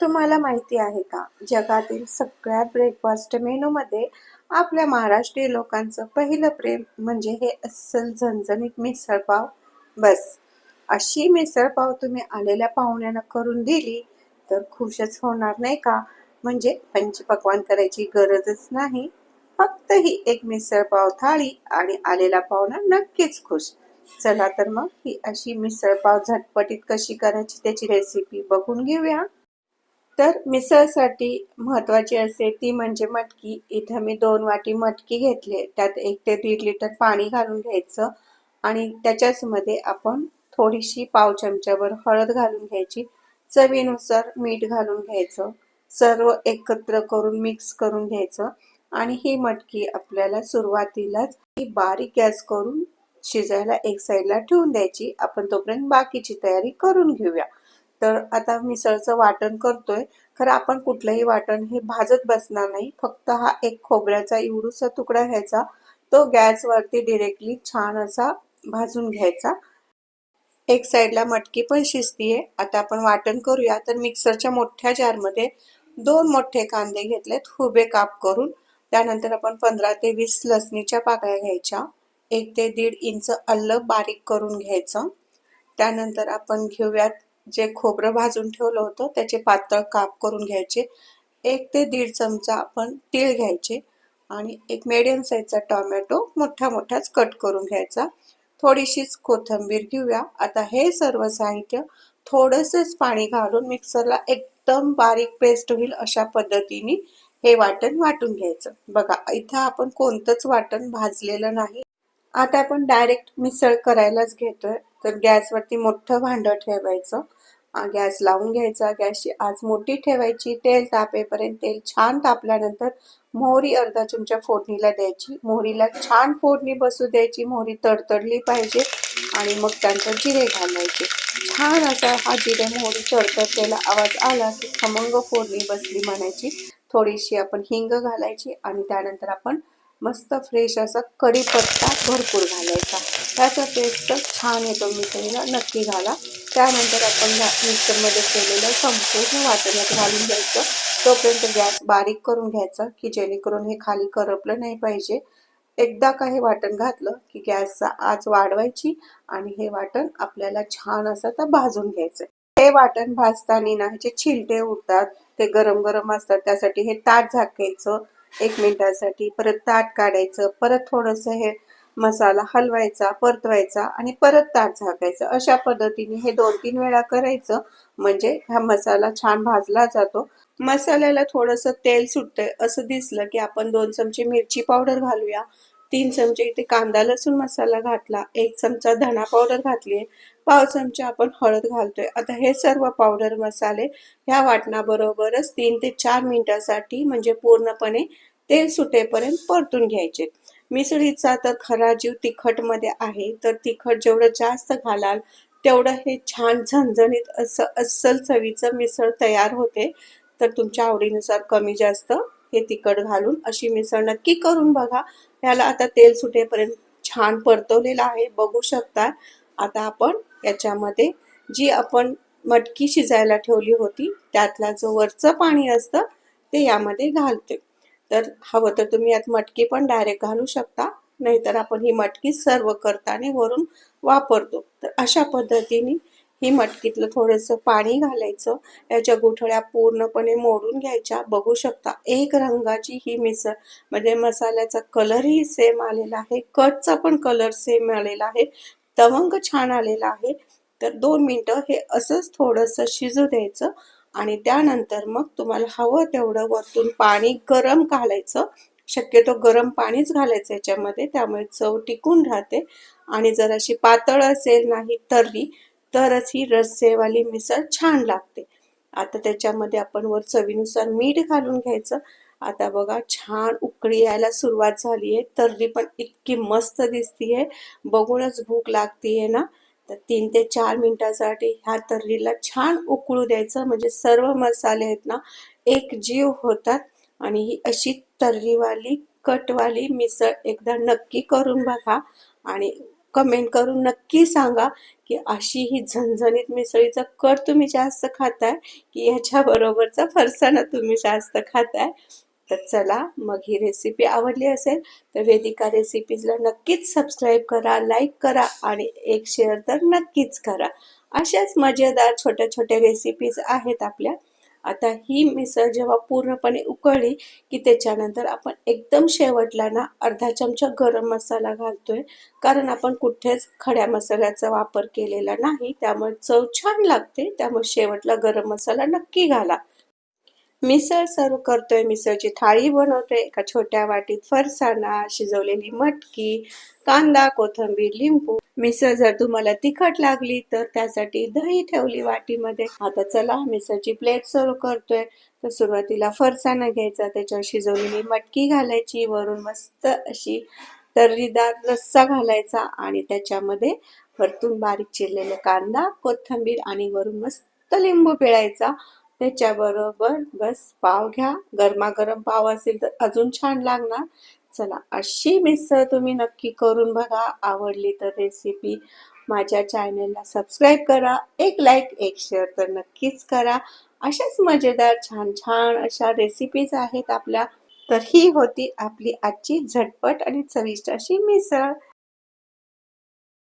तुम्हाला माहिती आहे का? जगातील सगळ्यात ब्रेकफास्ट मेनूमध्ये आपल्या महाराष्ट्रीय लोकांचं पहिलं प्रेम म्हणजे हे अस्सल झणझणीत मिसळपाव बस. अशी मिसळपाव तुम्ही आलेल्या पाहुण्यांना करून दिली तर खुशच होणार नाही का? म्हणजे पंचपक्वान करायची गरजच नाही. फक्त ही एक मिसळपाव थाळी आणि आलेला पाहुणा नक्कीच खुश. चला तर मग ही अशी मिसळपाव झटपटीत कशी करायची त्याची रेसिपी बघून घेऊया. तर मिसळसाठी महत्त्वाची असते ती म्हणजे मटकी. इथं मी दोन वाटी मटकी घेतली. त्यात एक ते दीड लिटर पाणी घालून घ्यायचं आणि त्याच्याचमध्ये आपण थोडीशी पाव चमच्यावर हळद घालून घ्यायची. चवीनुसार मीठ घालून घ्यायचं. सर्व एकत्र करून मिक्स करून घ्यायचं. आणि ही मटकी आपल्याला सुरुवातीलाच ही बारीक गॅस करून शिजायला एक साईडला ठेवून द्यायची. आपण तोपर्यंत बाकीची तयारी करून घेऊया. तर आता मिसळचं वाटण करतोय. खरं आपण कुठलंही वाटण हे भाजत बसणार नाही. फक्त हा एक खोबऱ्याचा इवडूचा तुकडा घ्यायचा. तो गॅसवरती डिरेक्टली छान असा भाजून घ्यायचा. एक साईडला मटकी पण शिजतीये. आता आपण वाटण करूया. तर मिक्सरच्या मोठ्या जारमध्ये दोन मोठे कांदे घेतलेत. हुबे काप करून. त्यानंतर आपण पंधरा ते वीस लसणीच्या पाकळ्या घ्यायच्या. एक ते दीड इंच अल्ल बारीक करून घ्यायचं. त्यानंतर आपण घेऊयात जे खोबरं भाजून ठेवलं होतं त्याचे पातळ काप करून घ्यायचे. एक ते दीड चमचा आपण तीळ घ्यायचे आणि एक मेडियम साईजचा टोमॅटो मोठा मोठाच कट करून घ्यायचा. थोडीशीच कोथिंबीर घेऊया. आता हे सर्व साहित्य थोडंसंच पाणी घालून मिक्सरला एकदम बारीक पेस्ट होईल अशा पद्धतीने हे वाटण वाटून घ्यायचं. बघा इथं आपण कोणतंच वाटण भाजलेलं नाही. आता आपण डायरेक्ट मिसळ करायलाच घेतोय. तर गॅसवरती मोठं भांडं ठेवायचं. गॅस लावून घ्यायचा. गॅसची आज मोठी ठेवायची. तेल तापेपर्यंत तेल छान तापल्यानंतर मोहरी अर्धा चमचा फोडणीला द्यायची. मोहरीला छान फोडणी बसू द्यायची. मोहरी तडतडली पाहिजे आणि मग त्यानंतर जिरे घालायचे. छान असा हा जिरे मोहरी तडतडलेला आवाज आला की खमंग फोडणी बसली म्हणायची. थोडीशी आपण हिंग घालायची आणि त्यानंतर आपण मस्त फ्रेश असा कढीपत्ता भरपूर घालायचा. त्याचा टेस्ट छान येतो. मिसळीला नक्की घाला. त्यानंतर आपण मिक्सरमध्ये केलेलं संपूर्ण वाटण्यात घालून घ्यायचं. तोपर्यंत गॅस बारीक करून घ्यायचा की जेणेकरून हे खाली करपलं नाही पाहिजे. एकदा का हे वाटण घातलं की गॅसचा आज वाढवायची आणि हे वाटण आपल्याला छान असं तर भाजून घ्यायचं. हे वाटण भाजताना ना ह्याचे छिलटे उठतात ते गरम गरम असतात त्यासाठी हे ताट झाकायचं. एक मिनिटासाठी परत ताट काढायचं परत थोडंसं हे मसाला हलवायचा परतवायचा आणि परत ताट झाकायचं. अशा पद्धतीने हे दोन तीन वेळा करायचं. म्हणजे हा मसाला छान भाजला जातो. मसाल्याला थोडंसं तेल सुटतंय असं दिसलं की आपण दोन चमचे मिरची पावडर घालूया. तीन चमचे इथे कांदा लसूण मसाला घातला. एक चमचा धणा पावडर घातली पाव चमचा आपण हळद घालतोय. आता हे सर्व पावडर मसाले ह्या वाटणाबरोबरच तीन ते चार मिनिटासाठी म्हणजे पूर्णपणे तेल सुटेपर्यंत परतून घ्यायचे. मिसळीचा तर खरा जीव तिखटमध्ये आहे. तर तिखट जेवढं जास्त घालाल तेवढं हे छान झणझणीत असं अस्सल चवीचं मिसळ तयार होते. तर तुमच्या आवडीनुसार कमी जास्त हे तिखट घालून अशी मिसळ नक्की करून बघा. ह्याला आता तेल सुटेपर्यंत छान परतवलेलं आहे बघू शकता. आता आपण याच्यामध्ये जी आपण मटकी शिजायला ठेवली होती त्यातला जो वरचं पाणी असतं ते यामध्ये घालते. तर हवं तर तुम्ही यात मटकी पण डायरेक्ट घालू शकता. नाहीतर आपण ही मटकी सर्व करताना वरून वापरतो. तर अशा पद्धतीने ही मटकीतलं थोडंसं पाणी घालायचं. याच्या गुठळ्या पूर्णपणे मोडून घ्यायच्या. बघू शकता एक रंगाची ही मिसळ. म्हणजे मसाल्याचा कलरही सेम आलेला आहे. कटचा पण कलर सेम आलेला आहे. तवंग छान आलेला आहे. तर दोन मिनटं हे असंच थोडंसं शिजू द्यायचं. आणि त्यानंतर मग तुम्हाला हवं तेवढं वरतून पाणी गरम घालायचं. शक्यतो गरम पाणीच घालायचं याच्यामध्ये. त्यामुळे चव टिकून राहते. आणि जर अशी पातळ असेल नाही तर्री तरच ही रस्सेवाली मिसळ छान लागते. आता त्याच्यामध्ये आपण वर चवीनुसार मीठ घालून घ्यायचं. आता बघा छान उकळी यायला सुरुवात झाली आहे तर्री पण इतकी मस्त दिसतीये. बघूनच भूक लागतीये ना. तर तीन ते चार मिनिटासाठी ह्या तर्रीला छान उकळू द्यायचं. म्हणजे सर्व मसाले आहेत ना एक जीव होतात. आणि ही अशी तर्रीवाली कटवाली मिसळ एकदा नक्की करून बघा. आणि कमेंट करून नक्की सांगा की अशी ही झणझणीत मिसळीचा कट तुम्ही जास्त खाताय की याच्याबरोबरचा फरसाणा तुम्ही जास्त खाताय. तर चला मग ही रेसिपी आवडली असेल तर वेदिका रेसिपीजला नक्कीच सबस्क्राईब करा लाईक करा आणि एक शेअर तर नक्कीच करा. अशाच मजेदार छोट्या छोट्या रेसिपीज आहेत आपल्या. आता ही मिसळ जेव्हा पूर्णपणे उकळली की त्याच्यानंतर आपण एकदम शेवटला ना अर्धा चमचा गरम मसाला घालतोय. कारण आपण कुठेच खड्या मसाल्याचा वापर केलेला नाही. त्यामुळे चव छान लागते. त्यामुळे शेवटला गरम मसाला नक्की घाला. मिसळ सर्व करतोय. मिसळची थाळी बनवतोय. एका छोट्या वाटीत फरसाणा शिजवलेली मटकी कांदा कोथिंबीर लिंबू. मिसळ जर तुम्हाला तिखट लागली तर त्यासाठी दही ठेवली वाटीमध्ये. आता चला मिसळची प्लेट सर्व करतोय. तर सुरुवातीला फरसाणा घ्यायचा. त्याच्यावर शिजवलेली मटकी घालायची. वरून मस्त अशी तर्रीदार रस्सा घालायचा आणि त्याच्यामध्ये वरतून बारीक चिरलेला कांदा कोथिंबीर आणि वरून मस्त लिंबू पिळायचा. त्याच्याबरोबर बस पाव घ्या. गरमागरम पाव असेल तर अजून छान लागणार. चला अशी मिसळ तुम्ही नक्की करून बघा. आवडली तर रेसिपी माझ्या चॅनलला सबस्क्राईब करा. एक लाईक एक शेअर तर नक्कीच करा. अशाच मजेदार छान छान अशा रेसिपीज आहेत आपल्या. तर ही होती आपली आजची झटपट आणि चविष्ट अशी मिसळ.